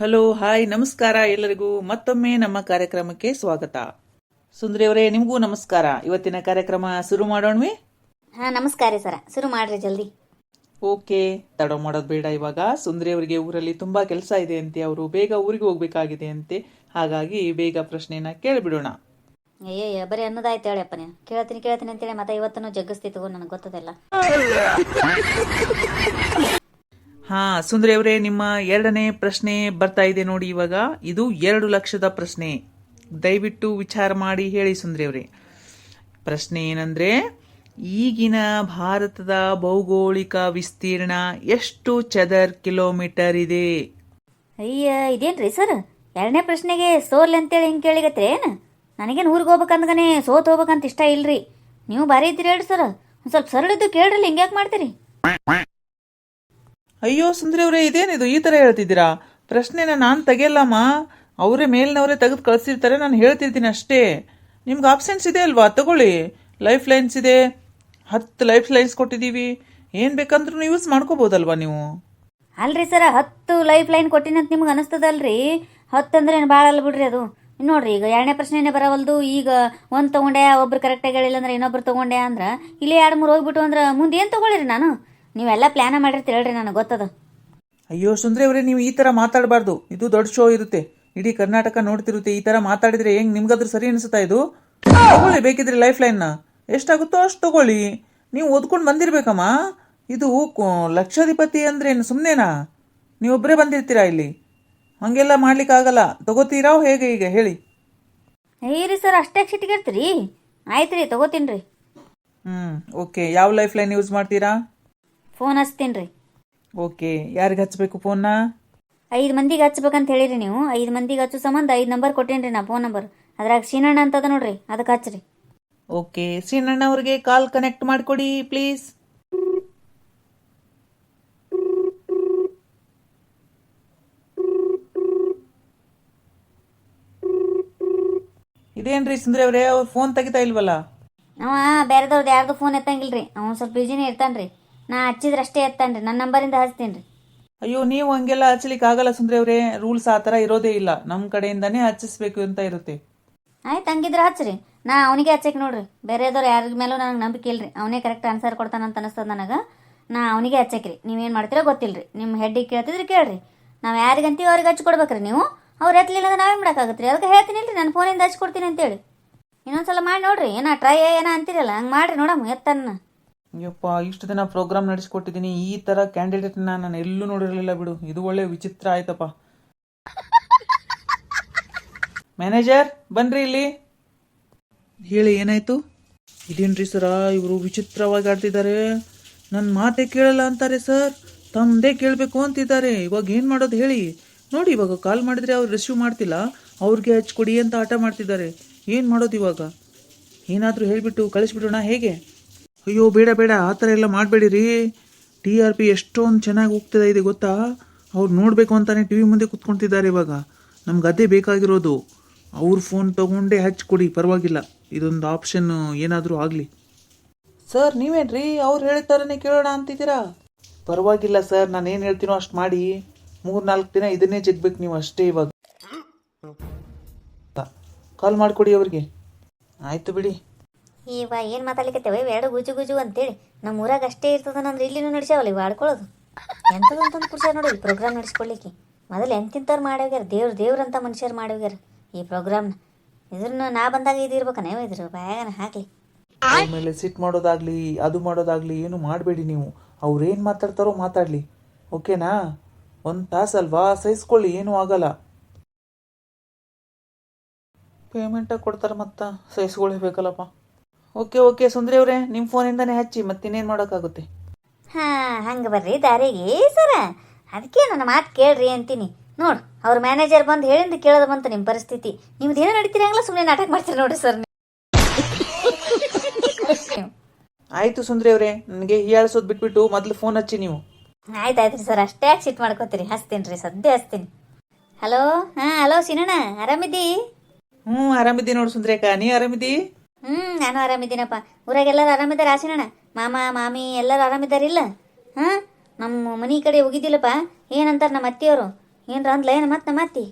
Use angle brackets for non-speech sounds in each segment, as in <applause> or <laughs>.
Hello hi ನಮಸ್ಕಾರ ಎಲ್ಲರಿಗೂ. ಮತ್ತೊಮ್ಮೆ ನಮ್ಮ ಕಾರ್ಯಕ್ರಮಕ್ಕೆ ಸ್ವಾಗತ. ಸುಂದರಿ ಅವರೇ ನಿಮಗೂ ನಮಸ್ಕಾರ. ಇವತ್ತಿನ ಕಾರ್ಯಕ್ರಮ ಶುರು ಮಾಡೋಣವಿ? ಹಾ ನಮಸ್ಕಾರ ಸರ. ಶುರು ಮಾಡ್ರಿ ಜಲ್ದಿ. ಓಕೆ ತಡ ಮಾಡೋದು ಬೇಡ ಇವಾಗ. ಸುಂದರಿ ಅವರಿಗೆ ಊರಲ್ಲಿ ತುಂಬಾ ಕೆಲಸ ಇದೆ ಅಂತೆ. ಅವರು ಬೇಗ ಊರಿಗೆ ಹೋಗ್ಬೇಕಾಗಿದೆ ಅಂತೆ. ಹಾಗಾಗಿ ಬೇಗ ಪ್ರಶ್ನೆನ ಕೇಳಿಬಿಡೋಣ. ಅಯ್ಯಯ್ಯ ಬರೀ ಅನ್ನೋದಾಯ್ತು ಹೇಳಪ್ಪ ನೀವು ಕೇಳ್ತೀನಿ ಕೇಳ್ತೀನಿ ಅಂತೇಳಿ ಮತ್ತೆ ಇವತ್ತೂ ಜಗ್ಗಿಸ್ತಿ ತಗೋ ನನಗೆ ಗೊತ್ತದಲ್ಲ. <laughs> ಹಾ, ಸುಂದರಿ ಅವರೇ, ನಿಮ್ಮ ಎರಡನೇ ಪ್ರಶ್ನೆ ಬರ್ತಾ ಇದೆ ನೋಡಿ ಇವಾಗ. ಇದು ಎರಡು ಲಕ್ಷದ ಪ್ರಶ್ನೆ. ದಯವಿಟ್ಟು ವಿಚಾರ ಮಾಡಿ ಹೇಳಿ ಸುಂದರಿ ಅವರೇ. ಪ್ರಶ್ನೆ ಏನಂದ್ರೆ, ಈಗಿನ ಭಾರತದ ಭೌಗೋಳಿಕ ವಿಸ್ತೀರ್ಣ ಎಷ್ಟು ಚದರ್ ಕಿಲೋಮೀಟರ್ ಇದೆ? ಅಯ್ಯ, ಇದೇನ್ರಿ ಸರ್? ಎರಡನೇ ಪ್ರಶ್ನೆಗೆ ಸೋಲ್ ಅಂತೇಳಿ ಹಿಂಗೆ ಕೇಳಿಗತ್ರಿ ಏನು? ನನಗೇನು ಊರಿಗೆ ಹೋಗ್ಬೇಕಂದ್ಗನೆ ಸೋತ್ ಹೋಗ್ಬೇಕಂತ ಇಷ್ಟ ಇಲ್ರಿ. ನೀವು ಬಾರಿ ಇದ್ದೀರಿ ಹೇಳ್ರಿ ಸರ್. ಸ್ವಲ್ಪ ಸರಳಿದ್ದು ಕೇಳ್ರಿ ಹಿಂಗ್ಯಾಕೆ ಮಾಡ್ತೀರಿ? ಅಯ್ಯೋ ಸುಂದರಿ ಅವರೇ ಇದೇನಿದು ಈ ತರ ಹೇಳ್ತಿದ್ದೀರಾ? ಪ್ರಶ್ನೆನ ನಾನು ತೆಗೆಯಲ್ಲಮ್ಮ. ಅವರೇ ಮೇಲಿನವರೇ ತೆಗೆದು ಕಳಿಸಿರ್ತಾರೆ, ನಾನು ಹೇಳ್ತಿರ್ತೀನಿ ಅಷ್ಟೇ. ನಿಮ್ಗೆ ಆಪ್ಷನ್ಸ್ ಇದೆ ಅಲ್ವಾ? ತಗೊಳ್ಳಿ. ಲೈಫ್ ಲೈನ್ಸ್ ಇದೆ. ಹತ್ತು ಲೈಫ್ ಲೈನ್ಸ್ ಕೊಟ್ಟಿದ್ದೀವಿ ಏನು ಬೇಕಂದ್ರೂ ಯೂಸ್ ಮಾಡ್ಕೋಬೋದಲ್ವಾ ನೀವು? ಅಲ್ರಿ ಸರ, ಹತ್ತು ಲೈಫ್ ಲೈನ್ ಕೊಟ್ಟಿನಂತ ನಿಮ್ಗೆ ಅನಿಸ್ತದಲ್ರಿ? ಹತ್ತು ಅಂದ್ರೆ ಏನು ಭಾಳ ಅಲ್ಲ ಬಿಡ್ರಿ ಅದು. ನೋಡ್ರಿ, ಈಗ ಎರಡನೇ ಪ್ರಶ್ನೆನೇ ಬರವಲ್ದು. ಈಗ ಒಂದು ತೊಗೊಂಡೆ, ಒಬ್ರು ಕರೆಕ್ಟಾಗಿ ಹೇಳಿಲ್ಲ ಅಂದ್ರೆ ಇನ್ನೊಬ್ರು ತೊಗೊಂಡೆ ಅಂದ್ರೆ, ಇಲ್ಲಿ ಎರಡು ಮೂರು ಹೋಗ್ಬಿಟ್ಟು ಅಂದ್ರೆ ಮುಂದೆ ಏನು ತಗೊಳ್ಳಿರಿ ನಾನು? ನೀವೆಲ್ಲ ಪ್ಲ್ಯಾನ ಮಾಡಿರ್ತೀರಿ ಹೇಳ್ರಿ ನನಗೆ ಗೊತ್ತದ. ಅಯ್ಯೋ ಸುಂದ್ರಿ ಅವರೇ ನೀವು ಈ ಥರ ಮಾತಾಡಬಾರ್ದು. ಇದು ದೊಡ್ಡ ಶೋ ಇರುತ್ತೆ. ಇಡೀ ಕರ್ನಾಟಕ ನೋಡ್ತಿರುತ್ತೆ ಈ ಥರ ಮಾತಾಡಿದ್ರೆ ಹೆಂಗ್ ನಿಮ್ಗಾದ್ರೂ ಸರಿ ಅನಿಸುತ್ತಾ ಇದು? ತಗೊಳ್ಳಿ ಬೇಕಿದ್ರೆ ಲೈಫ್ ಲೈನ್ನ ಎಷ್ಟಾಗುತ್ತೋ ಅಷ್ಟು ತಗೊಳ್ಳಿ. ನೀವು ಓದ್ಕೊಂಡು ಬಂದಿರ್ಬೇಕಮ್ಮ. ಇದು ಲಕ್ಷಾಧಿಪತಿ ಅಂದ್ರೆ ಏನು ಸುಮ್ಮನೆನಾ ನೀವೊಬ್ಬರೇ ಬಂದಿರ್ತೀರಾ ಇಲ್ಲಿ? ಹಂಗೆಲ್ಲ ಮಾಡ್ಲಿಕ್ಕಾಗಲ್ಲ ತಗೋತೀರಾ ಹೇಗೆ ಈಗ? ಹೇಳಿ. ಏ ರೀ ಸರ್ ಅಷ್ಟೇ ಸಿಟ್ಟಿಗಿರ್ತೀರಿ ಆಯ್ತು ರೀ ತಗೋತೀನಿ ರೀ ಹ್ಮ್ ಓಕೆ. ಯಾವ ಲೈಫ್ ಲೈನ್ ಯೂಸ್ ಮಾಡ್ತೀರಾ? ಫೋನ್ ಹಚ್ತೀನಿ ರೀ ಓಕೆ ಯಾರಿಗೆ ಹಚ್ಚಬೇಕು ಫೋನ್ನ ಐದು ಮಂದಿಗೆ ಹಚ್ಬೇಕಂತ ಹೇಳಿರಿ ನೀವು. ಐದು ಮಂದಿಗೆ ಹಚ್ಚೋ ಸಂಬಂಧ ಐದು ನಂಬರ್ ಕೊಟ್ಟೇನ್ರಿ ನಾ ಫೋನ್ ನಂಬರ್ ಅದ್ರಾಗ ಅಂತ ಅಂತದ ನೋಡ್ರಿ ಅದಕ್ಕೆ ಹಚ್ಚಿರಿ ಓಕೆ ಶ್ರೀನಣ್ಣ ಅವ್ರಿಗೆ ಕಾಲ್ ಕನೆಕ್ಟ್ ಮಾಡಿಕೊಡಿ ಪ್ಲೀಸ್ ಇದೇನ್ರಿ ಸುಂದ್ರಿ ಅವರೇ ಅವ್ರ ಫೋನ್ ತೆಗಿತಾ ಇಲ್ವಲ್ಲ? ಅವ ಬೇರೆದವ್ರದ್ದು ಯಾರ್ದು ಫೋನ್ ಎತ್ತಂಗಿಲ್ರಿ. ಅವ್ನು ಸ್ವಲ್ಪ ಬಿಜಿನೇ ಇರ್ತಾನ್ರಿ. ನಾ ಹಚ್ಚಿದ್ರೆ ಅಷ್ಟೇ ಎತ್ತಾನ್ರಿ. ನನ್ನ ನಂಬರಿಂದ ಹಚ್ತೀನಿ ರೀ ಅಯ್ಯೋ ನೀವು ಹಂಗೆಲ್ಲ ಹಚ್ಚಲಿಕ್ಕೆ ಆಗಲ್ಲ ಸುಂದ್ರಿ ಅವರೇ. ರೂಲ್ಸ್ ಆ ಥರ ಇರೋದೇ ಇಲ್ಲ. ನಮ್ಮ ಕಡೆಯಿಂದನೇ ಹಚ್ಚಿಸ್ಬೇಕು ಅಂತ ಇರುತ್ತೆ. ಆಯ್ತು ಹಂಗಿದ್ರೆ ಹಚ್ಚ್ರಿ ನಾ ಅವನಿಗೆ ಹಚ್ಚಕ್ಕೆ ನೋಡ್ರಿ. ಬೇರೆದವ್ರು ಯಾರ ಮೇಲೂ ನನಗೆ ನಂಬಿಕೆ ಇಲ್ರಿ. ಅವನೇ ಕರೆಕ್ಟ್ ಆನ್ಸರ್ ಕೊಡ್ತಾನಂತ ಅನಿಸ್ತದ ನನಗೆ. ನಾ ಅವನಿಗೆ ಹಚ್ಚಕ್ರಿ. ನೀವೇನು ಮಾಡ್ತೀರೋ ಗೊತ್ತಿಲ್ರಿ. ನಿಮ್ಮ ಹೆಡ್ಡಿಗೆ ಕೇಳ್ತಿದ್ರೆ ಕೇಳ್ರಿ. ನಾವು ಯಾರಿಗಂತೀವಿ ಅವ್ರಿಗೆ ಹಚ್ಚಿ ಕೊಡ್ಬೇಕ್ರಿ ನೀವು. ಅವ್ರು ಎತ್ತಲಿಲ್ಲ ಅಂದ್ರೆ ನಾವೇನು ಮಾಡೋಕ್ಕಾಗತ್ತೆ ರೀ ಅದಕ್ಕೆ ಹೇಳ್ತೀನಿ ಇಲ್ರಿ. ನಾನು ಫೋನಿಂದ ಹಚ್ಚಿ ಕೊಡ್ತೀನಿ ಅಂತೇಳಿ. ಇನ್ನೊಂದ್ಸಲ ಮಾಡಿ ನೋಡ್ರಿ. ಏನೋ ಟ್ರೈ ಏನೋ ಅಂತೀರಲ್ಲ. ಹಂಗೆ ಮಾಡ್ರಿ ನೋಡಮ್ಮ ಎತ್ತನ್ನ. ಅಯ್ಯಪ್ಪ ಇಷ್ಟು ದಿನ ಪ್ರೋಗ್ರಾಮ್ ನಡೆಸಿಕೊಟ್ಟಿದ್ದೀನಿ, ಈ ಥರ ಕ್ಯಾಂಡಿಡೇಟ್ನ ನಾನು ಎಲ್ಲೂ ನೋಡಿರಲಿಲ್ಲ ಬಿಡು. ಇದು ಒಳ್ಳೆ ವಿಚಿತ್ರ ಆಯ್ತಪ್ಪ. ಮ್ಯಾನೇಜರ್ ಬನ್ರಿ ಇಲ್ಲಿ. ಹೇಳಿ, ಏನಾಯ್ತು? ಇದೇನ್ರಿ ಸರ ಇವರು ವಿಚಿತ್ರವಾಗಿ ಆಡ್ತಿದ್ದಾರೆ. ನನ್ನ ಮಾತೆ ಕೇಳಲ್ಲ ಅಂತಾರೆ ಸರ್ ತಮ್ಮದೇ ಕೇಳಬೇಕು ಅಂತಿದ್ದಾರೆ. ಇವಾಗ ಏನು ಮಾಡೋದು ಹೇಳಿ? ನೋಡಿ, ಇವಾಗ ಕಾಲ್ ಮಾಡಿದ್ರೆ ಅವ್ರು ರಿಸೀವ್ ಮಾಡ್ತಿಲ್ಲ. ಅವ್ರಿಗೆ ಹಚ್ಕೊಡಿ ಅಂತ ಆಟ ಮಾಡ್ತಿದ್ದಾರೆ. ಏನು ಮಾಡೋದು ಇವಾಗ? ಏನಾದರೂ ಹೇಳಿಬಿಟ್ಟು ಕಳಿಸ್ಬಿಡೋಣ, ಹೇಗೆ? ಅಯ್ಯೋ ಬೇಡ ಬೇಡ ಆ ಥರ ಎಲ್ಲ ಮಾಡಬೇಡಿರಿ. ಟಿ ಆರ್ ಪಿ ಎಷ್ಟೊಂದು ಚೆನ್ನಾಗಿ ಹೋಗ್ತಿದೆ ಇದೆ ಗೊತ್ತಾ? ಅವ್ರು ನೋಡಬೇಕು ಅಂತಾನೆ ಟಿ ವಿ ಮುಂದೆ ಕುತ್ಕೊಳ್ತಿದ್ದಾರೆ ಇವಾಗ. ನಮ್ಗೆ ಅದೇ ಬೇಕಾಗಿರೋದು. ಅವ್ರ ಫೋನ್ ತೊಗೊಂಡೇ ಹಚ್ಕೊಡಿ ಪರವಾಗಿಲ್ಲ. ಇದೊಂದು ಆಪ್ಷನ್ ಏನಾದರೂ ಆಗಲಿ. ಸರ್ ನೀವೇನ್ರಿ? ಅವ್ರು ಹೇಳ್ತಾರನೇ ಕೇಳೋಣ ಅಂತಿದ್ದೀರಾ? ಪರವಾಗಿಲ್ಲ ಸರ್ ನಾನು ಏನು ಹೇಳ್ತೀನೋ ಅಷ್ಟು ಮಾಡಿ. ಮೂರು ನಾಲ್ಕು ದಿನ ಇದನ್ನೇ ಜಗ್ಬೇಕು ನೀವು ಅಷ್ಟೇ ಇವಾಗ. ಕಾಲ್ ಮಾಡಿಕೊಡಿ ಅವ್ರಿಗೆ. ಆಯಿತು ಬಿಡಿ. ಇವ ಏನು ಮಾತಾಡ್ಲಿಕ್ಕತ್ತೇವೆ ಎರಡು ಗುಜು ಗುಜು ಅಂತೇಳಿ. ನಮ್ಮ ಊರಾಗ ಅಷ್ಟೇ ಇರ್ತದ ನಂದ್ರೆ ಇಲ್ಲಿನೂ ನಡೆಸ್ಯಾವಲ್ಲ ಇವು ಆಡ್ಕೊಳ್ಳೋದು ಎಂಥದಂತಂದು ಕುರ್ಸ ನೋಡಿ ಪ್ರೋಗ್ರಾಮ್ ನಡೆಸ್ಕೊಡ್ಲಿಕ್ಕೆ. ಮೊದಲು ಎಂತಿಂತವ್ರು ಮಾಡೋಗ್ಯಾರ ದೇವ್ರ ದೇವ್ರಂತ ಮನುಷ್ಯರು ಮಾಡೋಗ್ಯಾರ ಈ ಪ್ರೋಗ್ರಾಮ್ನ ಇದ್ರನ್ನ ನಾ ಬಂದಾಗ ಇದು ಇರ್ಬೇಕನೇ ಇದ್ರ ಬ್ಯಾಗನ ಹಾಕ್ಲಿ. ಆಮೇಲೆ ಸಿಟ್ ಮಾಡೋದಾಗ್ಲಿ, ಅದು ಮಾಡೋದಾಗ್ಲಿ, ಏನು ಮಾಡಬೇಡಿ ನೀವು. ಅವ್ರು ಏನು ಮಾತಾಡ್ತಾರೋ ಮಾತಾಡಲಿ. ಓಕೆನಾ? ಒಂದು ತಾಸಲ್ವಾ ಸಹಿಸ್ಕೊಳ್ಳಿ, ಏನೂ ಆಗಲ್ಲ. ಪೇಮೆಂಟ ಕೊಡ್ತಾರೆ ಮತ್ತ? ಸಹಿಸ್ಕೊಳ್ಬೇಕಲ್ಲಪ್ಪ ಓಕೆ ಓಕೆ ಸುಂದ್ರಿ ಅವರೇ ನಿಮ್ಮ ಫೋನಿಂದನೇ ಹಚ್ಚಿ ಮತ್ತಿನ್ನೇನು ಮಾಡೋಕ್ಕಾಗುತ್ತೆ? ಹಾಂ ಹಂಗೆ ಬರ್ರಿ ದಾರಿಗೆ ಸರ. ಅದಕ್ಕೆ ನನ್ನ ಮಾತು ಕೇಳ್ರಿ ಅಂತೀನಿ. ನೋಡು ಅವ್ರ ಮ್ಯಾನೇಜರ್ ಬಂದು ಹೇಳಿಂದ ಕೇಳೋದು ಬಂತು ನಿಮ್ಮ ಪರಿಸ್ಥಿತಿ. ನಿಮ್ದು ಏನೋ ನಡೀತೀರಂಗಲ್ಲ ಸುಮ್ಮನೆ ನಾಟಕ ಮಾಡ್ತೀರಿ ನೋಡ್ರಿ ಸರ್ ಆಯಿತು ಸುಂದ್ರಿ ಅವರೇ ನನಗೆ ಹೀಯಾಳಿಸೋದು ಬಿಟ್ಬಿಟ್ಟು ಮೊದಲು ಫೋನ್ ಹಚ್ಚಿ ನೀವು. ಆಯ್ತು ಆಯ್ತು ಸರ್ ಅಷ್ಟೇ ಯಾಕೆ ಸಿಟ್ ಮಾಡ್ಕೋತೀರಿ? ಹಚ್ತೀನಿ ರೀ ಸದ್ಯ ಹಚ್ತೀನಿ. ಹಲೋ ಹಾಂ ಹಲೋ ಸಿನಣ್ಣ ಆರಾಮಿದ್ದೀ? ಹ್ಞೂ ಆರಾಮಿದ್ದಿ ನೋಡು ಸುಂದ್ರೇಕ ನೀ ಆರಾಮಿದ್ದಿ? ಹ್ಞೂ ನಾನು ಆರಾಮಿದ್ದೀನಪ್ಪ. ಊರಾಗೆಲ್ಲರೂ ಆರಾಮಿದ್ದಾರೆ ಆಸಿನಣ್ಣ ಮಾಮ ಮಾಮಿ ಎಲ್ಲರೂ ಆರಾಮಿದ್ದಾರಿಲ್ಲ ಹಾ? ನಮ್ಮ ಮನೆ ಕಡೆ ಹೋಗಿದ್ದಿಲ್ಲಪ್ಪ. ಏನಂತಾರೆ ನಮ್ಮ ಅತ್ತಿಯವರು? ಏನ್ರ ಅಂದ್ಲ ಏನು ಮತ್ತೆ ಅತ್ತಿ?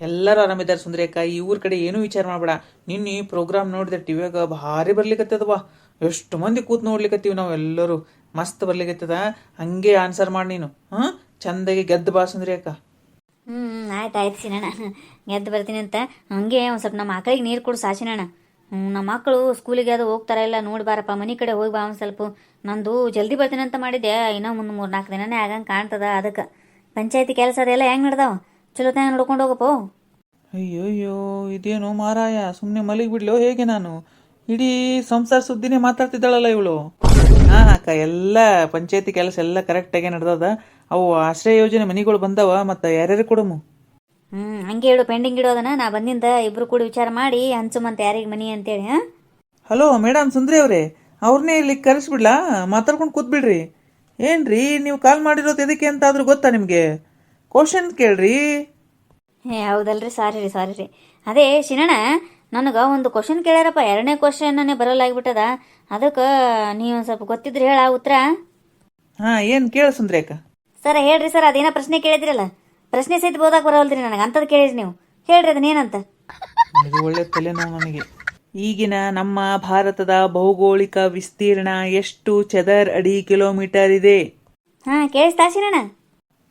ಎಲ್ಲರೂ ಆರಾಮಿದ್ದಾರೆ ಸುಂದರೇಕ ಈ ಊರ ಕಡೆ ಏನೂ ವಿಚಾರ ಮಾಡಬೇಡ. ನಿನ್ನೆ ಪ್ರೋಗ್ರಾಮ್ ನೋಡಿದ್ರೆ ಟಿವಿಯಾಗ ಭಾರಿ ಬರ್ಲಿಕ್ಕತ್ತದವಾ ಎಷ್ಟು ಮಂದಿ ಕೂತ್ ನೋಡ್ಲಿಕತ್ತೀವಿ ನಾವು ಎಲ್ಲರೂ. ಮಸ್ತ್ ಬರ್ಲಿಕತ್ತದ. ಹಂಗೆ ಆನ್ಸರ್ ಮಾಡಿ ನೀನು. ಹಾ? ಚಂದಾಗಿ ಗೆದ್ದು ಬಾ ಸುಂದರೇಕ ಹ್ಞೂ ಆಯ್ತು ಆಯ್ತು ಸಿನಣ್ಣ ಗೆದ್ದು ಬರ್ತೀನಿ ಅಂತ. ಹಂಗೆ ಒಂದು ಸ್ವಲ್ಪ ನಮ್ಮ ಮಕ್ಕಳಿಗೆ ನೀರು ಕೊಡು ಸಾಸಿನಣ್ಣ ನಮ್ಮ ಮಕ್ಕಳು ಸ್ಕೂಲಿಗೆ ಅದು ಹೋಗ್ತಾರ ಇಲ್ಲ, ನೋಡಿ ಬಾರಪ್ಪ, ಮನೆ ಕಡೆ ಹೋಗಿ ಬಾ ಒಂದು ಸ್ವಲ್ಪ. ನಂದು ಜಲ್ದಿ ಬರ್ತೀನಿ ಅಂತ ಮಾಡಿದ್ದೆ, ಇನ್ನೂ ಮುಂದೆ ಮೂರು ನಾಲ್ಕು ದಿನನೇ ಆಗಂಗೆ ಕಾಣ್ತದ ಅದಕ್ಕೆ. ಪಂಚಾಯತಿ ಕೆಲಸ ಅದೆಲ್ಲ ಹೆಂಗೆ ನಡ್ದಾವ? ಚಲೋ ತಾನೆ ನೋಡ್ಕೊಂಡು ಹೋಗಪ್ಪೋ? ಅಯ್ಯೋಯ್ಯೋ, ಇದೇನು ಮಾರಾಯ ಸುಮ್ಮನೆ ಮಲಗಿ ಬಿಡ್ಲೋ ಹೇಗೆ ನಾನು? ಇಡೀ ಸಂಸಾರ ಸುದ್ದಿನೇ ಮಾತಾಡ್ತಿದ್ದಾಳಲ್ಲ ಇವಳು. ಹಾ, ಅಕ್ಕ, ಎಲ್ಲ ಪಂಚಾಯತಿ ಕೆಲಸ ಎಲ್ಲ ಕರೆಕ್ಟಾಗಿ ನಡೆದದ. ಅವು ಆಶ್ರಯ ಯೋಜನೆ ಮನಿಗಳು ಬಂದವ, ಮತ್ತು ಯಾರ್ಯಾರು ಕೊಡಮು? ಹ್ಞೂ ಹಂಗೆ ಇಡು ಪೆಂಡಿಂಗ್ ಇಡೋದನ್ನ ನಾ ಬಂದಿಂದ ಇಬ್ರು ಕೂಡ ವಿಚಾರ ಮಾಡಿ ಹಂಚುಮಂತ ಯಾರಿಗೆ ಮನಿ ಅಂತೇಳಿ ಹಾಂ? ಹಲೋ ಮೇಡಮ್ ಸುಂದ್ರಿ ಅವರೇ. ಅವ್ರನ್ನೇ ಇಲ್ಲಿ ಕರೆಸ್ಬಿಡ್ಲಾ? ಮಾತಾಡ್ಕೊಂಡು ಕೂತ್ಬಿಡ್ರಿ. ಏನ್ರಿ ನೀವು ಕಾಲ್ ಮಾಡಿರೋದು ಎದಕ್ಕೆ ಅಂತ ಆದ್ರೂ ಗೊತ್ತಾ ನಿಮಗೆ? ಕ್ವಶನ್ ಕೇಳ್ರಿ. ಹೇ ಹೌದಲ್ರಿ ಸಾರಿ ರೀ ಸಾರಿ ರೀ. ಅದೇ ಶಿನಣ್ಣ ನನಗೆ ಒಂದು ಕ್ವಶನ್ ಕೇಳ್ಯಾರಪ್ಪ. ಎರಡನೇ ಕ್ವಶನ್ನೇ ಬರಲಾಗ್ಬಿಟ್ಟದ. ಅದಕ್ಕೆ ನೀವು ಸ್ವಲ್ಪ ಗೊತ್ತಿದ್ರೆ ಹೇಳ ಉತ್ತರ. ಹಾ ಏನು ಕೇಳ ಸುಂದ್ರಿ ಅಕ್ಕ. ಸರ್ ಹೇಳ್ರಿ ಸರ್ ಅದೇನೋ ಪ್ರಶ್ನೆ ಕೇಳಿದ್ರಲ್ಲ? ಪ್ರಶ್ನೆ ಸಹಿತ ಬೋದಾಗ ಬರವಲ್ದ್ರಿ ನನಗೆ. ಅಂಥದ್ದು ಕೇಳಿರಿ ನೀವು. ಹೇಳ್ರಿ ಅದನ್ನೇನಂತ ಇದು ಒಳ್ಳೆ ತಲೆನೋವು ನನಗೆ ಈಗಿನ ನಮ್ಮ ಭಾರತದ ಭೌಗೋಳಿಕ ವಿಸ್ತೀರ್ಣ ಎಷ್ಟು ಚದರ್ ಅಡಿ ಕಿಲೋಮೀಟರ್ ಇದೆ? ಹಾ ಕೇಳಿಸ್ತಾ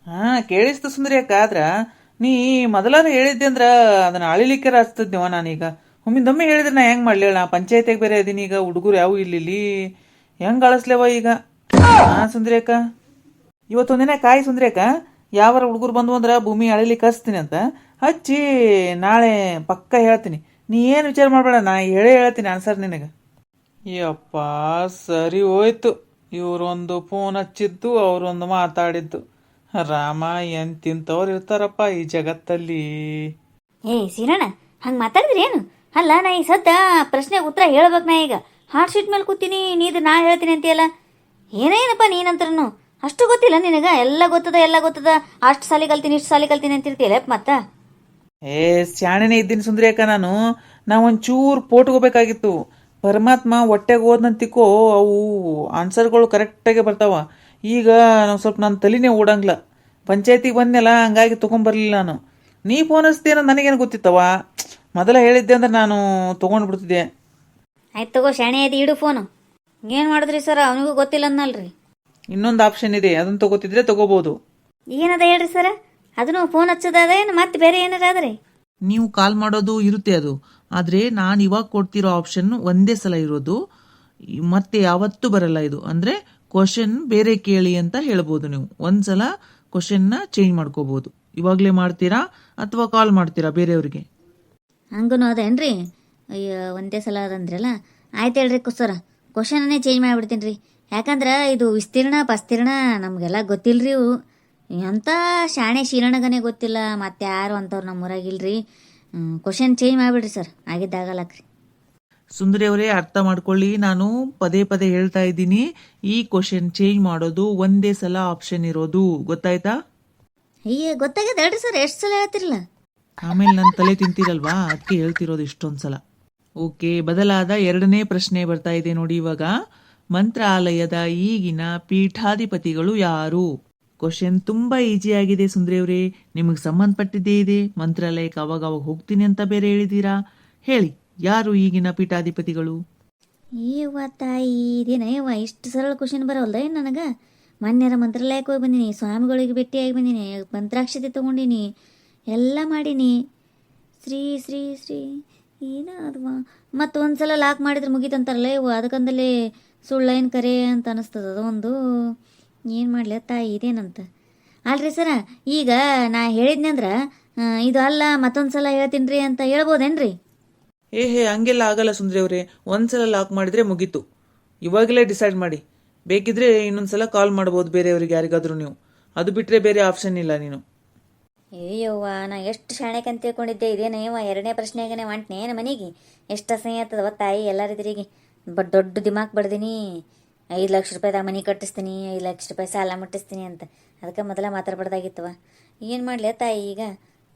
ಹಾ ಕೇಳಿಸ್ತು ಸುಂದರಿ ಅಕ್ಕ ಆದ್ರ ನೀ ಮೊದಲಾರ ಹೇಳಿದ್ದೆ ಅಂದ್ರ ಅದನ್ನ ಅಳಿಲಿಕ್ಕೆ ಹಚ್ತಿದ್ನೇವ ನಾನೀಗ. ಒಮ್ಮಿಂದೊಮ್ಮೆ ಹೇಳಿದ್ರೆ ನಾ ಹೆಂಗ್ ಮಾಡ್ಲಿ ನಾ ಪಂಚಾಯತಿಗೆ ಬೇರೆ ಇದೀನಿ ಈಗ ಹುಡುಗರು ಯಾವ ಇಲ್ಲಿ ಹೆಂಗ್ ಅಳಸ್ಲೇವ ಈಗ? ಹಾ ಸುಂದರಿ ಅಕ್ಕ. ಇವತ್ತೊಂದಿನ ಕಾಯಿ ಸುಂದರಿ ಅಕ್ಕ. ಯಾವಾರ ಹುಡುಗರು ಬಂದು ಅಂದ್ರ ಭೂಮಿ ಅಳಿಲಿ ಹಚ್ತೀನಿ ಅಂತ ಹಚ್ಚಿ ನಾಳೆ ಪಕ್ಕ ಹೇಳ್ತೀನಿ. ನೀ ಏನು ವಿಚಾರ ಮಾಡಬೇಡ, ನಾ ಹೇಳೇ ಹೇಳ್ತೀನಿ ಆನ್ಸರ್ ನಿನಗೆ. ಯಪ್ಪ, ಸರಿ ಹೋಯ್ತು. ಇವರೊಂದು ಫೋನ್ ಹಚ್ಚಿದ್ದು, ಅವರೊಂದು ಮಾತಾಡಿದ್ದು. ರಾಮ ಎಂತಿಂತವ್ರು ಇರ್ತಾರಪ್ಪ ಈ ಜಗತ್ತಲ್ಲಿ. ಏ ಸೀರಣ ಹಂಗೆ ಮಾತಾಡಿದ್ರಿ ಏನು? ಅಲ್ಲ, ನಾ ಈ ಸದ್ದ ಪ್ರಶ್ನೆ ಉತ್ತರ ಹೇಳ್ಬೇಕು ನಾ ಈಗ. ಹಾರ್ಟ್ ಶೀಟ್ ಮೇಲೆ ಕೂತೀನಿ ನೀದು ನಾ ಹೇಳ್ತೀನಿ ಅಂತೀಯಲ್ಲ? ಏನೇನಪ್ಪ ನೀನಂತ್ರನು? ಅಷ್ಟು ಗೊತ್ತಿಲ್ಲ ನಿನಗ? ಎಲ್ಲ ಗೊತ್ತದ ಎಲ್ಲ ಗೊತ್ತದ? ಅಷ್ಟು ಸಾಲಿ ಕಲ್ತೀನಿ ಇಷ್ಟು ಸಾಲಿ ಕಲ್ತೀನಿ ಅಂತಿರ್ತೀಯಲ್ಲ ಮತ್ತ? ಏ ಸ್ಯಾಣನೇ ಇದ್ದೀನಿ ಸುಂದ್ರಿ ಅಕ್ಕ ನಾನು. ನಾ ಒಂಚೂರು ಪೋಟ್ಕೋಬೇಕಾಗಿತ್ತು ಪರಮಾತ್ಮ ಹೊಟ್ಟೆಗೆ ಹೋದ್ನಂತಿಕೋ ಅವು ಆನ್ಸರ್ಗಳು ಕರೆಕ್ಟಾಗಿ ಬರ್ತಾವ. ಈಗ ನಾವು ಸ್ವಲ್ಪ ನನ್ನ ತಲೆನೇ ಓಡಂಗ್ಲ. ಪಂಚಾಯತಿಗೆ ಬಂದ್ನಲ್ಲ ಹಂಗಾಗಿ ತೊಗೊಂಬರ್ಲಿಲ್ಲ ನಾನು. ನೀ ಫೋನ್ ಹಚ್ತೀನ ನನಗೇನು ಗೊತ್ತಿತ್ತವ ಮೊದಲ ಹೇಳಿದ್ದೆ ಅಂದ್ರೆ ನಾನು ತೊಗೊಂಡು ಬಿಡ್ತಿದ್ದೆ. ಆಯ್ತು ತಗೋ ಶಾಣೆ ಐತಿ ಇಡು ಫೋನು ಏನು ಮಾಡಿದ್ರಿ ಸರ್? ಅವನಿಗೂ ಗೊತ್ತಿಲ್ಲ ಅನ್ನಲ್ರಿ ಇನ್ನೊಂದು ಆಪ್ಷನ್ ಇದೆ. ಅದನ್ನ ತಗೋತಿದ್ರೆ ತಗೋಬಹುದು ಏನದ ಹೇಳ್ರಿ ಸರ್ ಅದನ್ನು ಫೋನ್ ಹಚ್ಚದ ಏನು ಮತ್ತೆ ಬೇರೆ ಏನಾರ ಅದ್ರಿ ನೀವು ಕಾಲ್ ಮಾಡೋದು ಇರುತ್ತೆ ಅದು. ಆದರೆ ನಾನು ಇವಾಗ ಕೊಡ್ತಿರೋ ಆಪ್ಷನ್ ಒಂದೇ ಸಲ ಇರೋದು. ಮತ್ತೆ ಯಾವತ್ತೂ ಬರಲ್ಲ ಇದು. ಅಂದರೆ ಕ್ವಶನ್ ಬೇರೆ ಕೇಳಿ ಅಂತ ಹೇಳ್ಬೋದು ನೀವು. ಒಂದ್ಸಲ ಕ್ವಶನ್ನ ಚೇಂಜ್ ಮಾಡ್ಕೋಬೋದು. ಇವಾಗಲೇ ಮಾಡ್ತೀರಾ ಅಥವಾ ಕಾಲ್ ಮಾಡ್ತೀರಾ ಬೇರೆಯವ್ರಿಗೆ? ಹಂಗೂ ಅದೇನ್ರಿ ಅಯ್ಯೋ ಒಂದೇ ಸಲ ಅದಂದ್ರಲ್ಲ? ಆಯ್ತು ಹೇಳ್ರಿ ಸರ ಕ್ವಶನನ್ನೇ ಚೇಂಜ್ ಮಾಡಿಬಿಡ್ತೀನಿ ರೀ. ಯಾಕಂದ್ರೆ ಇದು ವಿಸ್ತೀರ್ಣ ಪಸ್ತೀರ್ಣ ನಮಗೆಲ್ಲ ಗೊತ್ತಿಲ್ಲರಿ ಇವು. ಎಂಥ ಶಾಣೆ ಶೀರಣಗನೇ ಗೊತ್ತಿಲ್ಲ ಮತ್ತೆ ಯಾರು ಅಂಥವ್ರು ನಮ್ಮ ಊರಾಗಿಲ್ರಿ ಕ್ವಶನ್ ಚೇಂಜ್ ಮಾಡಿಬಿಡ್ರಿ ಸರ್ ಆಗಿದ್ದಾಗಲ್ಲಕ್ರಿ ಸುಂದರಿ ಅವರೇ ಅರ್ಥ ಮಾಡ್ಕೊಳ್ಳಿ. ನಾನು ಪದೇ ಪದೇ ಹೇಳ್ತಾ ಇದ್ದೀನಿ. ಈ ಕ್ವಶನ್ ಚೇಂಜ್ ಮಾಡೋದು ಒಂದೇ ಸಲ ಆಪ್ಷನ್ ಇರೋದು. ಗೊತ್ತಾಯ್ತಾ? ಅಯ್ಯ ಗೊತ್ತಾಗಿದೆ ಹೇಳ್ರಿ ಸರ್ ಎಷ್ಟು ಸಲ ಹೇಳ್ತಿರಲ್ಲ? ಆಮೇಲೆ ನನ್ನ ತಲೆ ತಿಂತೀರಲ್ವಾ? ಅದಕ್ಕೆ ಹೇಳ್ತಿರೋದು ಇಷ್ಟೊಂದು ಸಲ ಓಕೆ ಬದಲಾದ ಎರಡನೇ ಪ್ರಶ್ನೆ ಬರ್ತಾ ಇದೆ ನೋಡಿ ಇವಾಗ. ಮಂತ್ರಾಲಯದ ಈಗಿನ ಪೀಠಾಧಿಪತಿಗಳು ಯಾರು? ಕ್ವಶನ್ ತುಂಬಾ ಈಜಿ ಆಗಿದೆ ಸುಂದ್ರೇವ್ರೆ ನಿಮಗೆ ಸಂಬಂಧಪಟ್ಟಿದ್ದೇ ಇದೆ. ಮಂತ್ರಾಲಯಕ್ಕೆ ಅವಾಗ ಅವಾಗ ಹೋಗ್ತೀನಿ ಅಂತ ಬೇರೆ ಹೇಳಿದ್ದೀರಾ? ಹೇಳಿ, ಯಾರು ಈಗಿನ ಪೀಠಾಧಿಪತಿಗಳು? ಏವ ತಾಯಿ ಇದೇನ ಇಷ್ಟು ಸರಳ ಕ್ವಶನ್ ಬರೋಲ್ಲ ಏನು ನನಗೆ? ಮೊನ್ನೆರ ಮಂತ್ರಾಲಯಕ್ಕೆ ಹೋಗಿ ಬಂದೀನಿ, ಸ್ವಾಮಿಗಳಿಗೆ ಭೇಟಿಯಾಗಿ ಬಂದೀನಿ ಮಂತ್ರಾಕ್ಷತೆ ತಗೊಂಡಿನಿ, ಎಲ್ಲ ಮಾಡೀನಿ. ಶ್ರೀ ಶ್ರೀ ಶ್ರೀ, ಏನಾದ್ವಾ? ಮತ್ತು ಒಂದು ಸಲ ಲಾಕ್ ಮಾಡಿದ್ರೆ ಮುಗೀತಂತಾರಲ್ಲ ಇವು ಅದಕ್ಕಂದಲ್ಲಿ ಸುಳ್ಳೇನು ಕರೆ ಅಂತ ಅನಿಸ್ತದ. ಅದೊಂದು ಏನು ಮಾಡಲಿ ತಾಯಿ ಇದೇನಂತ. ಅಲ್ರಿ ಸರ ಈಗ ನಾ ಹೇಳಿದ್ನಂದ್ರೆ ಇದು ಅಲ್ಲ ಮತ್ತೊಂದು ಸಲ ಹೇಳ್ತೀನಿ ರೀ ಅಂತ ಹೇಳ್ಬೋದೇನ್ರಿ? ಏ ಹೇ ಹಂಗೆಲ್ಲ ಆಗಲ್ಲ ಸುಂದ್ರಿ ಅವರೇ. ಒಂದ್ಸಲ ಲಾಕ್ ಮಾಡಿದ್ರೆ ಮುಗೀತು. ಇವಾಗಲೇ ಡಿಸೈಡ್ ಮಾಡಿ. ಬೇಕಿದ್ರೆ ಇನ್ನೊಂದ್ಸಲ ಕಾಲ್ ಮಾಡ್ಬೋದು ಬೇರೆಯವ್ರಿಗೆ ಯಾರಿಗಾದ್ರೂ ನೀವು. ಅದು ಬಿಟ್ರೆ ಬೇರೆ ಆಪ್ಷನ್ ಇಲ್ಲ ನೀನು. ಅಯ್ಯವ್ವ ನಾ ಎಷ್ಟು ಶಾಣೆಕ್ ಅಂತ ತಿಳ್ಕೊಂಡಿದ್ದೆ. ಇದೇನ ಇವ ಎರಡನೇ ಪ್ರಶ್ನೆಗೇನೆ ಹೊಂಟ್ನೆ ಏನು ಮನೆಗೆ? ಎಷ್ಟು ಅಸಹ್ಯ ಆಗ್ತದವ ತಾಯಿ ಎಲ್ಲರಿದ್ರಿಗೆ. ಬಟ್ ದೊಡ್ಡ ದಿಮಾಕ್ ಬಡ್ದೀನಿ. ಐದು ಲಕ್ಷ ರೂಪಾಯಿದಾಗ ಮನೆ ಕಟ್ಟಿಸ್ತೀನಿ, ಐದು ಲಕ್ಷ ರೂಪಾಯಿ ಸಾಲ ಮುಟ್ಟಿಸ್ತೀನಿ ಅಂತ. ಅದಕ್ಕೆ ಮೊದಲ ಮಾತಾಡ್ಬಾರ್ದಾಗಿತ್ತವ ಏನು ಮಾಡಲಿ ತಾಯಿ ಈಗ?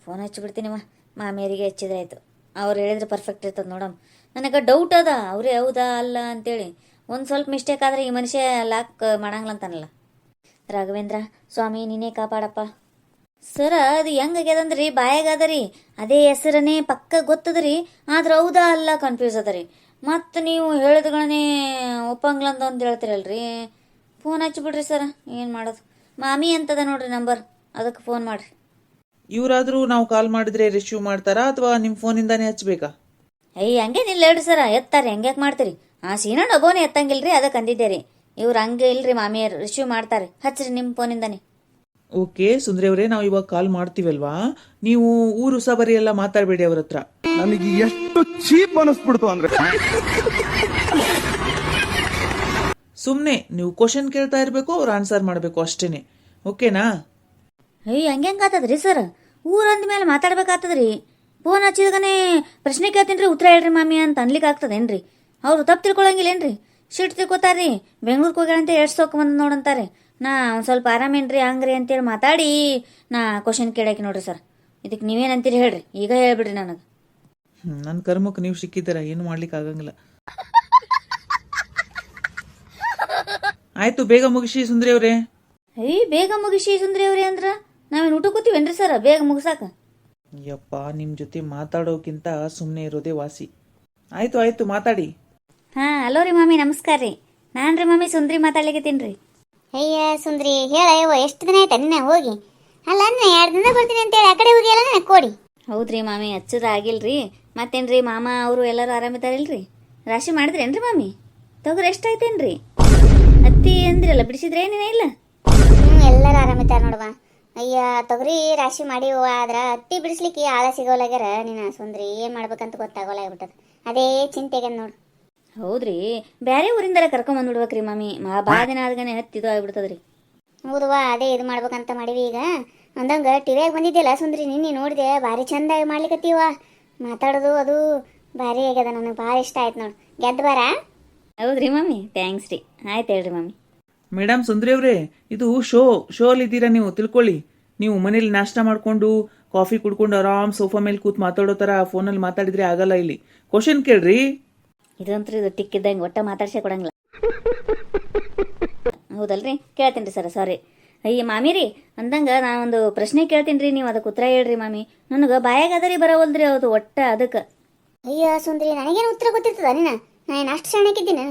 ಫೋನ್ ಹಚ್ಚಿಬಿಡ್ತೀನಿವ ಮಾಮಿಯರಿಗೆ ಹಚ್ಚಿದ್ರಾಯ್ತು ಅವ್ರು ಹೇಳಿದ್ರೆ ಪರ್ಫೆಕ್ಟ್ ಇರ್ತದೆ ನೋಡಮ್. ನನಗೆ ಡೌಟ್ ಅದ. ಅವರೇ ಹೌದಾ, ಅಲ್ಲ ಅಂತೇಳಿ. ಒಂದು ಸ್ವಲ್ಪ ಮಿಸ್ಟೇಕ್ ಆದರೆ ಈ ಮನುಷ್ಯ ಲಾಕ್ ಮಾಡಂಗಿಲ್ಲ ಅಂತಾನಲ್ಲ. ರಾಘವೇಂದ್ರ, ಸ್ವಾಮಿ, ನೀನೇ ಕಾಪಾಡಪ್ಪ. ಸರ, ಅದು ಹೆಂಗಾಗ್ಯದಂದ್ರಿ ಬಾಯಾಗದರಿ ಅದೇ ಹೆಸರನೇ ಪಕ್ಕ ಗೊತ್ತದ್ರಿ. ಆದ್ರೆ ಹೌದಾ, ಅಲ್ಲ ಕನ್ಫ್ಯೂಸ್ ಅದರಿ. ಮತ್ತು ನೀವು ಹೇಳಿದ್ಗಳನ್ನೇ ಒಪ್ಪಂಗ್ಲಂದ ಅಂತ ಹೇಳ್ತೀರಲ್ರಿ? ಫೋನ್ ಹಚ್ಚಿಬಿಡ್ರಿ ಸರ್ ಏನು ಮಾಡೋದು? ಮಾಮಿ ಅಂತದ ನೋಡ್ರಿ ನಂಬರ್ ಅದಕ್ಕೆ ಫೋನ್ ಮಾಡ್ರಿ. ಇವರಾದರೂ ನಾವು ಕಾಲ್ ಮಾಡಿದ್ರೆ ರಿಸೀವ್ ಮಾಡ್ತಾರಾ ಅಥವಾ ನಿಮ್ಮ ಫೋನಿಂದಾನೇ ಹಚ್ಚಬೇಕಾ ಅಯ್ಯ ಹಂಗೇನಿಲ್ಲ ಹೇಳ್ರಿ ಸರ್ ಎತ್ತಾರೆ ಹೆಂಗ್ಯಾಕೆ ಮಾಡ್ತೀರಿ? ಆ ಸೀನಾ ಒಬ್ಬನೇ ಎತ್ತಂಗಿಲ್ರಿ ಅದಕ್ಕೆ ಅಂದಿದ್ದೆ ರೀ ಇವ್ರು ಹಂಗೆ ಇಲ್ರಿ ಮಾಮಿಯರು ರಿಸೀವ್ ಮಾಡ್ತಾರೆ. ಹಚ್ಚಿರಿ ನಿಮ್ಮ ಫೋನಿಂದಾನೆ ಓಕೆ ಸುಂದ್ರಿ ಅವರೇ ನಾವು ಇವಾಗ ಕಾಲ್ ಮಾಡ್ತೀವಲ್ವಾ? ನೀವು ಊರು ಸಬರಿ ಎಲ್ಲ ಮಾತಾಡಬೇಡಿ ಅವ್ರ ಹತ್ರ. ನನಗೆ ಎಷ್ಟು ಚೀಪ್ ಅನಿಸ್ಬಿಡ್ತು ಅಂದ್ರೆ. ಸುಮ್ಮನೆ ನೀವು ಕ್ವಶನ್ ಕೇಳ್ತಾ ಇರಬೇಕು ಅವ್ರು ಆನ್ಸರ್ ಮಾಡಬೇಕು ಅಷ್ಟೇನೆ. ಓಕೆನಾ ಅಯ್ಯ ಹಂಗೆ ಆತದ್ರಿ ಸರ್ ಊರಂದ ಮೇಲೆ ಮಾತಾಡ್ಬೇಕಾಗ್ತದ್ರಿ ಫೋನ್ ಹಚ್ಚಿದಾಗನೇ ಪ್ರಶ್ನೆ ಕೇಳ್ತೀನಿ ರೀ ಉತ್ತರ ಹೇಳ್ರಿ ಮಾಮಿ ಅಂತ ಅನ್ಲಿಕ್ಕೆ ಆಗ್ತದೇನ್ರಿ ಅವ್ರು ತಪ್ಪು ತಿಳ್ಕೊಳಂಗಿಲ್ಲೇನ್ರಿ? ಸಿಟ್ಟು ತಿಳ್ಕೊತಾರ್ರಿ ಬೆಂಗ್ಳೂರ್ಗೆ ಹೋಗ್ಯಾರ ಅಂತ ಎಷ್ಟು ಸೋಕ್ ಬಂದು ನೋಡಂತಾರೆ. ನಾ ಒಂದು ಸ್ವಲ್ಪ ಆರಾಮೇನ್ರಿ ಹಂಗ್ರಿ ಅಂತೇಳಿ ಮಾತಾಡಿ ನಾ ಕ್ವಶನ್ ಕೇಳಕ್ಕೆ ನೋಡ್ರಿ ಸರ್ ಇದಕ್ಕೆ ನೀವೇನಂತೀರಿ ಹೇಳ್ರಿ? ಈಗ ಹೇಳ್ಬಿಡ್ರಿ ನನಗೆ. ನನ್ನ ಕರ್ಮಕ್ಕೆ ನೀವು ಸಿಕ್ಕಿದ್ದೀರ ಏನು ಮಾಡ್ಲಿಕ್ಕೆ ಆಗಂಗಿಲ್ಲ. ಆಯ್ತು ಬೇಗ ಮುಗಿಸಿ ಸುಂದ್ರಿ ಅವ್ರೆ. ಏಯ್ ಬೇಗ ಮುಗಿಸಿ ಸುಂದ್ರಿ ಅವ್ರೆ ಅಂದ್ರ? ನಾವೇನು ಊಟ ಕೂತೀವೇನ್ರಿ ಸರ್ ಬೇಗ ಮುಗಿಸಾಕ? ಯಪ್ಪ ನಿಮ್ಮ ಜೊತೆ ಮಾತಾಡೋಕ್ಕಿಂತ ಸುಮ್ಮನೆ ಇರೋದೇ ವಾಸಿ. ಆಯ್ತು ಆಯ್ತು ಮಾತಾಡಿ. ಹಾ ಹಲೋ ರೀ ಮಾಮಿ ನಮಸ್ಕಾರ ರೀ. ನಾನು ರೀ ಮಾಮಿ ಸುಂದ್ರಿ ಮಾತಾಡ್ಲಿಕತ್ತೀನಿ ರೀ ಅಯ್ಯ ಸುಂದ್ರಿ ಹೇಳ ಯವ್ವ ಎಷ್ಟು ದಿನ ಆಯ್ತು ನಿನ್ನ ಹೋಗಿ? ಅಲ್ಲ ಅನ್ನ ಎರಡು ದಿನ ಬರ್ತೀನಿ ಅಂತೇಳಿ ಆ ಕಡೆ ಹೋಗಿ ಅಲ್ಲ ನನಗೆ ಕೊಡಿ. ಹೌದ್ರಿ ಮಾಮಿ ಹಚ್ಚದ ಆಗಿಲ್ರಿ ಮತ್ತೇನ್ರಿ ಮಾಮ ಅವರು ಎಲ್ಲರೂ ಆರಾಮಿದ್ದಾರಿಲ್ರಿ ರಾಶಿ ಮಾಡಿದ್ರೇನ್ರಿ ಮಾಮಿ? ತೊಗರಿ ಎಷ್ಟಾಯ್ತೇನ್ರಿ? ಹತ್ತಿ ಅಂದ್ರಲ್ಲ ಬಿಡಿಸಿದ್ರೆ ಏನೇನ ಇಲ್ಲ? ಹ್ಞೂ ಎಲ್ಲರೂ ಆರಾಮಿದ್ದಾರೆ ನೋಡುವ ಅಯ್ಯ ತೊಗರಿ ರಾಶಿ ಮಾಡಿವ ಆದ್ರ ಹತ್ತಿ ಬಿಡಿಸ್ಲಿಕ್ಕೆ ಆಳ ಸಿಗೋಲಾಗ್ಯಾರ ನೀನು ಸುಂದ್ರಿ. ಏನು ಮಾಡ್ಬೇಕಂತ ಗೊತ್ತಾಗೋಲಾಗ್ಬಿಟ್ಟದ ಅದೇ ಚಿಂತೆಗೆ ನೋಡು. ಹೌದ್ರಿ. ಬೇರೆ ಊರಿಂದರ ಕರ್ಕೊಂಬಂದ್ಬಿಡ್ಬೇಕ್ರಿ ಮಾಮಿ. ಮಾ ಭಾಳ ದಿನ ಆದ್ಗನೆ ಹತ್ತಿದು ಆಗ್ಬಿಡ್ತದ್ರಿ. ಹೌದುವಾ ಅದೇ ಇದು ಮಾಡ್ಬೇಕಂತ ಮಾಡಿವಿ ಈಗ. ಅಂದಂಗ ಟಿವಿಯಾಗ ಬಂದಿದ್ದೆಲ್ಲ ಸುಂದ್ರಿ ನಿನ್ನೆ ನೋಡಿದೆ ಭಾರಿ ಚಂದಾಗಿ ಮಾಡ್ಲಿಕತ್ತೀವ ಮಾತಾಡೋದು ಅದು ಭಾರಿ ಆಗ್ಯದ ನನಗೆ ಭಾಳ ಇಷ್ಟ ಆಯ್ತು ನೋಡು. ಗೆದ್ದು ಬಾರ? ಹೌದ್ರಿ ಮಮ್ಮಿ ಥ್ಯಾಂಕ್ಸ್ ರೀ. ಆಯ್ತು ಹೇಳ್ರಿ ಮಮ್ಮಿ. ಮೇಡಮ್ ಸುಂದ್ರಿ ಅವರೇ ಇದು ಶೋ ಶೋ ಅಲ್ಲಿದ್ದೀರಾ ನೀವು ತಿಳ್ಕೊಳ್ಳಿ. ನೀವು ಮನೇಲಿ ನಾಷ್ಟ ಮಾಡಿಕೊಂಡು ಕಾಫಿ ಕುಡ್ಕೊಂಡು ಆರಾಮ್ ಸೋಫಾ ಮೇಲೆ ಕೂತ್ ಮಾತಾಡೋ ಥರ ಫೋನಲ್ಲಿ ಮಾತಾಡಿದ್ರೆ ಆಗಲ್ಲ ಇಲ್ಲಿ. ಕ್ವಶನ್ ಕೇಳ್ರಿ. ಇದಂತ್ರು ಇದು ಟಿಕ್ ಇದ್ದಂಗೆ ಒಟ್ಟ ಮಾತಾಡ್ಸೇ ಕೊಡಂಗಿಲ್ಲ. ಹೌದಲ್ರಿ? ಕೇಳ್ತೀನಿ ರೀ ಸರ್ ಸಾರಿ ಅಯ್ಯ ಮಾಮಿ ರೀ ಅಂದಂಗ ನಾ ಒಂದು ಪ್ರಶ್ನೆ ಕೇಳ್ತೀನಿ ರೀ ನೀವು ಅದಕ್ಕೆ ಉತ್ತರ ಹೇಳ್ರಿ ಮಾಮಿ. ನನಗೆ ಬಾಯಾಗದರಿ ಬರವಲ್ದ್ರಿ ಅದು ಒಟ್ಟ ಅದಕ್ಕೆ. ಅಯ್ಯ ಸುಂದ್ರಿ ನನಗೇನು ಉತ್ತರ ಗೊತ್ತಿರ್ತದ ನೀನ ನಾನು ಅಷ್ಟು ಸಣ್ಣಕ್ಕಿದ್ದೀನಿ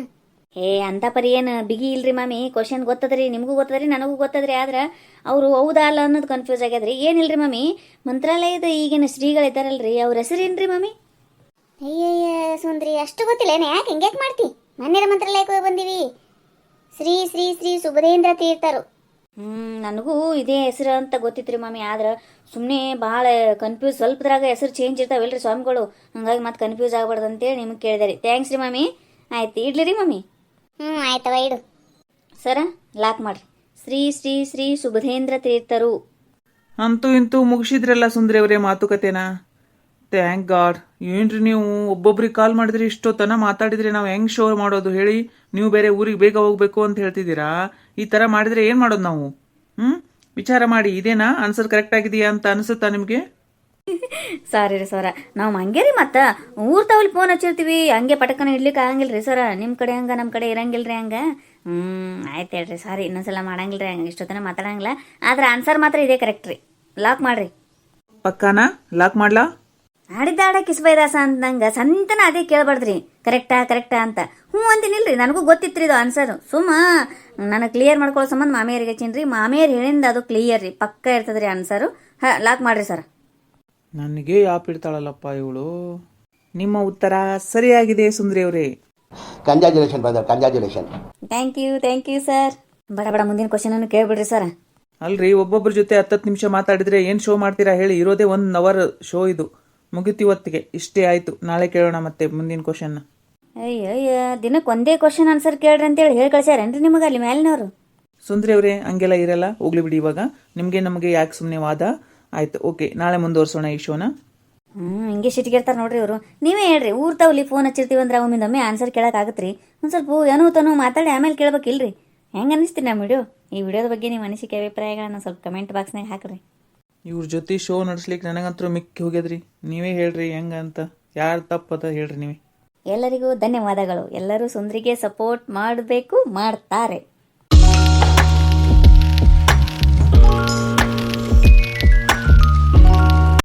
ಏ ಅಂತ ಪರಿ ಏನು ಬಿಗಿ ಇಲ್ರಿ ಮಾಮಿ ಕ್ವಶನ್ ಗೊತ್ತದ್ರಿ ನಿಮಗೂ ಗೊತ್ತದ್ರಿ ನನಗೂ ಗೊತ್ತದ್ರಿ ಆದ್ರೆ ಅವರು ಹೌದಾ ಅಲ್ಲ ಅನ್ನೋದು ಕನ್ಫ್ಯೂಸ್ ಆಗ್ಯದ್ರಿ. ಏನಿಲ್ರಿ ಮಾಮಿ ಮಂತ್ರಾಲಯದ ಈಗಿನ ಶ್ರೀಗಳಿದ್ದಾರಲ್ರಿ ಅವ್ರ ಹೆಸರೇನ್ರಿ ಮಾಮಿ? ಅಯ್ಯಯ್ಯ ಸುಂದ್ರಿ ಅಷ್ಟು ಗೊತ್ತಿಲ್ಲ ಏನ ಯಾಕೆ ಹಿಂಗ್ಯಾಕೆ ಮಾಡ್ತಿ? ಮನ್ನೇರ ಮಂತ್ರಾಲಯಕ್ಕೆ ಹೋಗಿ ಬಂದೀವಿ. ಶ್ರೀ ಶ್ರೀ ಶ್ರೀ ಸುಭದೇಂದ್ರ ತೀರ್ಥರು. ಹ್ಮ್ ನನಗೂ ಇದೇ ಹೆಸರು ಅಂತ ಗೊತ್ತಿತ್ರಿ ಮಮ್ಮಿ ಆದ್ರೆ ಸುಮ್ಮನೆ ಭಾಳ ಕನ್ಫ್ಯೂಸ್ ಸ್ವಲ್ಪದ್ರಾಗ ಹೆಸರು ಚೇಂಜ್ ಇರ್ತಾವಲ್ರಿ ಸ್ವಾಮಿಗಳು. ಹಂಗಾಗಿ ಮತ್ತೆ ಕನ್ಫ್ಯೂಸ್ ಆಗ್ಬಾರ್ದು ಅಂತೇಳಿ ನಿಮ್ಗೆ ಕೇಳಿದೆ ರೀ. ಥ್ಯಾಂಕ್ಸ್ ರೀ ಮಮ್ಮಿ ಆಯ್ತು ಇಡ್ಲಿ ರೀ ಮಮ್ಮಿ ಹ್ಞೂ ಆಯ್ತವ ಇಡು. ಸರ ಲಾಕ್ ಮಾಡ್ರಿ. ಶ್ರೀ ಶ್ರೀ ಶ್ರೀ ಸುಬಧೇಂದ್ರ ತೀರ್ಥರು. ಅಂತೂ ಇಂತೂ ಮುಗಿಸಿದ್ರಲ್ಲ ಸುಂದ್ರಿ ಅವರೇ ಮಾತುಕತೆನಾ? ಥ್ಯಾಂಕ್ ಗಾಡ್ ಏನ್ರಿ ನೀವು ಒಬ್ಬೊಬ್ರಿಗೆ ಕಾಲ್ ಮಾಡಿದ್ರೆ ಇಷ್ಟೊತ್ತನ ಮಾತಾಡಿದ್ರೆ ನಾವು ಹೆಂಗೆ ಶೋ ಮಾಡೋದು ಹೇಳಿ? ನೀವು ಬೇರೆ ಊರಿಗೆ ಬೇಗ ಹೋಗ್ಬೇಕು ಅಂತ ಹೇಳ್ತಿದ್ದೀರಾ? ಈ ತರ ಮಾಡಿದ್ರೆ ಏನು ಮಾಡೋದು ನಾವು? ಹ್ಞೂ ವಿಚಾರ ಮಾಡಿ ಇದೇನಾ? ಆನ್ಸರ್ ಕರೆಕ್ಟ್ ಆಗಿದೆಯಾ ಅಂತ ಅನಿಸುತ್ತಾ ನಿಮಗೆ? ಸಾರಿ <laughs> ರೀ ಸರ. ನಾವು ಹಂಗೆ ರೀ ಮತ್ತೆ. ಊರ್ ತಾವಲ್ಲಿ ಫೋನ್ ಹಚ್ಚಿರ್ತೀವಿ. ಹಂಗೆ ಪಟಕನ ಇಡ್ಲಿಕ್ಕೆ ಆಗಂಗಿಲ್ಲ ರೀ ಸರ. ನಿಮ್ಮ ಕಡೆ ಹಂಗೆ ನಮ್ಮ ಕಡೆ ಇರಂಗಿಲ್ಲ ರೀ ಹಂಗೆ. ಹ್ಞೂ ಆಯ್ತು ಹೇಳ್ರಿ. ಸಾರಿ ಇನ್ನೊಂದ್ಸಲ ಮಾಡಂಗಿಲ್ಲ ರೀ ಹಂಗೆ. ಇಷ್ಟೊತ್ತನ ಮಾತಾಡಂಗಿಲ್ಲ. ಆದ್ರೆ ಆನ್ಸರ್ ಮಾತ್ರ ಇದೇ ಕರೆಕ್ಟ್ ರೀ. ಲಾಕ್ ಮಾಡ್ರಿ. ಪಕ್ಕಾನ? ಲಾಕ್ ಮಾಡ್ಲಾ? ಆಡಿದ್ದಾಡ ಕಿಸ್ಬೈದಾಸ ಅಂದಂಗ ಸಂತನ ಅದೇ ಕೇಳ್ಬಾರ್ದ್ರಿ. ಕರೆಕ್ಟಾ ಕರೆಕ್ಟಾ ಅಂತ. ಹ್ಞೂ ಅಂತೀನಿಲ್ರಿ ನನಗೂ ಗೊತ್ತಿತ್ರಿ ಇದು ಆನ್ಸರ್ ಸುಮ್ಮ ನನಗೆ ಕ್ಲಿಯರ್ ಮಾಡ್ಕೊಳ್ಳೋ ಸಂಬಂಧ ಮಾಮಿಯರಿಗೆ ಹಚ್ಚೀನಿ ಮಾಮಿಯರ್ ಹೇಳಿಂದ ಅದು ಕ್ಲಿಯರ್ ರೀ. ಪಕ್ಕ ಇರ್ತದ್ರಿ ಆನ್ಸರು ಹಾಂ ಲಾಕ್ ಮಾಡ್ರಿ ಸರ್ ನನಗೆ ಯಾಪ್ ಇಡ್ತಾಳಲ್ಲಪ್ಪ ಇವಳು? ನಿಮ್ಮ ಉತ್ತರ ಸರಿಯಾಗಿದೆ ಸುಂದ್ರಿ ಅವರೇ. Congratulation brother thank you thank you sir ಬಡ ಬಡ ಮುಂದಿನ ಕ್ವಶನ್ ಅನ್ನು ಕೇಳ್ಬಿಡ್ರಿ ಸರ್ ಅಲ್ರಿ ಒಬ್ಬೊಬ್ಬರ ಜೊತೆ ಹತ್ತತ್ತು ನಿಮಿಷ ಮಾತಾಡಿದ್ರೆ ಏನು ಶೋ ಮಾಡ್ತೀರಾ ಹೇಳಿ. ಇರೋದೇ ಒನ್ ಅವರ್ ಶೋ ಇದು. ಮುಗಿತು ಇವತ್ತಿಗೆ. ಇಷ್ಟೇ ಆಯ್ತು. ನಾಳೆ ಕೇಳೋಣ ಮತ್ತೆ ಮುಂದಿನ ಕ್ವಶನ್ ಅಯ್ಯ ಅಯ್ಯ ದಿನಕ್ಕೆ ಒಂದೇ ಕ್ವಶನ್ ಆನ್ಸರ್ ಕೇಳ್ರಿ ಅಂತೇಳಿ ಹೇಳಿ ಕಳ್ಸ್ಯಾರೇನ್ರಿ ನಿಮಗೆ ಅಲ್ಲಿ ಮೇಲಿನವರು ಸುಂದ್ರಿ ಅವರೇ ಹಂಗೆಲ್ಲ ಇರಲ್ಲ ಹೋಗ್ಲಿ ಬಿಡಿ ಇವಾಗ. ನಿಮಗೆ ನಮಗೆ ಯಾಕೆ ಸುಮ್ಮನೆ ವಾದ? ಆಯ್ತು ಓಕೆ ನಾಳೆ ಮುಂದುವರ್ಸೋಣ ಈ ಶೋನ ಹ್ಞೂ ಹಿಂಗೆ ಸಿಟಿಗಿರ್ತಾರ ನೋಡ್ರಿ ಅವರು ನೀವೇ ಹೇಳ್ರಿ ಊರ್ ತಾವಲ್ಲಿ ಫೋನ್ ಹಚ್ಚಿರ್ತೀವಿ ಅಂದ್ರೆ ಒಮ್ಮೆ ಆನ್ಸರ್ ಕೇಳೋಕ್ಕಾಗತ್ರಿ. ಒಂದು ಸ್ವಲ್ಪ ಏನೋ ತನೋ ಮಾತಾಡಿ ಆಮೇಲೆ ಕೇಳ್ಬೇಕಿಲ್ರಿ. ಹೆಂಗೆ ಅನ್ನಿಸ್ತೀರಿ ನಮ್ಮ ವಿಡಿಯೋ? ಈ ವಿಡಿಯೋದ ಬಗ್ಗೆ ನಿಮ್ಮ ಅನಿಸಿಕೆ ಅಭಿಪ್ರಾಯಗಳನ್ನ ಸ್ವಲ್ಪ ಕಮೆಂಟ್ ಬಾಕ್ಸ್ನಾಗ ಹಾಕ್ರಿ. ಇವ್ರ ಜೊತೆ ಶೋ ನಡೆಸ್ಲಿಕ್ಕೆ ನನಗಂತೂ ಮಿಕ್ಕಿ ಹೋಗ್ಯದ್ರಿ. ನೀವೇ ಹೇಳ್ರಿ ಹೆಂಗಂತ ಯಾರು ತಪ್ಪದ ಹೇಳ್ರಿ ನೀವೇ. ಎಲ್ಲರಿಗೂ ಧನ್ಯವಾದಗಳು. ಎಲ್ಲರೂ ಸುಂದ್ರಿಗೆ ಸಪೋರ್ಟ್ ಮಾಡಬೇಕು ಮಾಡ್ತಾರೆ.